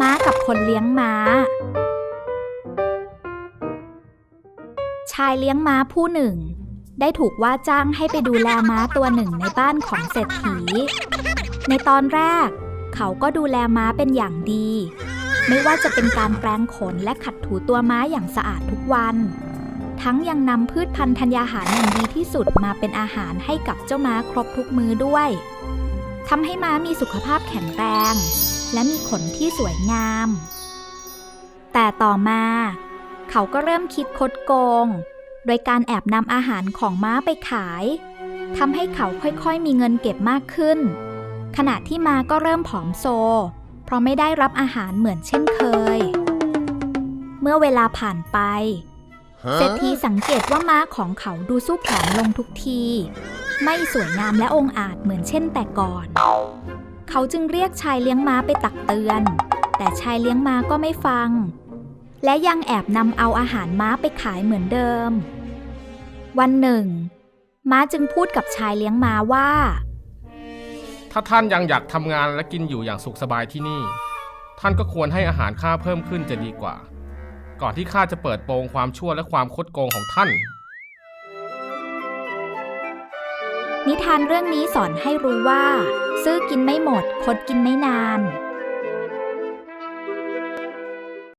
ม้ากับคนเลี้ยงม้า ชายเลี้ยงม้าผู้หนึ่ง ได้ถูกว่าจ้างให้ไปดูแลม้าตัวหนึ่งในบ้านของเศรษฐี ในตอนแรก เขาก็ดูแลม้าเป็นอย่างดี ไม่ว่าจะเป็นการแปรงขนและขัดถูตัวม้าอย่างสะอาดทุกวัน ทั้งยังนำพืชพันธุ์ธัญญาหารอย่างดีที่สุดมาเป็นอาหารให้กับเจ้าม้าครบทุกมื้อด้วยทำให้ม้ามีสุขภาพแข็งแรง และมีขนที่สวยงาม แต่ต่อมา เขาก็เริ่มคิดคดโกง โดยการแอบนำอาหารของม้าไปขายทำให้เขาค่อยๆมีเงินเก็บมากขึ้น ขณะที่ม้าก็เริ่มผอมโซ เพราะไม่ได้รับอาหารเหมือนเช่นเคย เมื่อเวลาผ่านไปเศรษฐีสังเกตว่าม้าของเขาดูสู้ผอมลงทุกที ไม่สวยงามและองอาจเหมือนเช่นแต่ก่อน เขาจึงเรียกชายเลี้ยงม้าไปตักเตือน แต่ชายเลี้ยงม้าก็ไม่ฟัง และยังแอบนำเอาอาหารม้าไปขายเหมือนเดิม วันหนึ่ง ม้าจึงพูดกับชายเลี้ยงม้าว่า ถ้าท่านยังอยากทำงานและกินอยู่อย่างสุขสบายที่นี่ ท่านก็ควรให้อาหารข้าเพิ่มขึ้นจะดีกว่า ก่อนที่ข้าจะเปิดโปงความชั่วและความคดโกงของท่าน นิทานเรื่องนี้สอนให้รู้ว่า ซื้อกินไม่หมด คดกินไม่นาน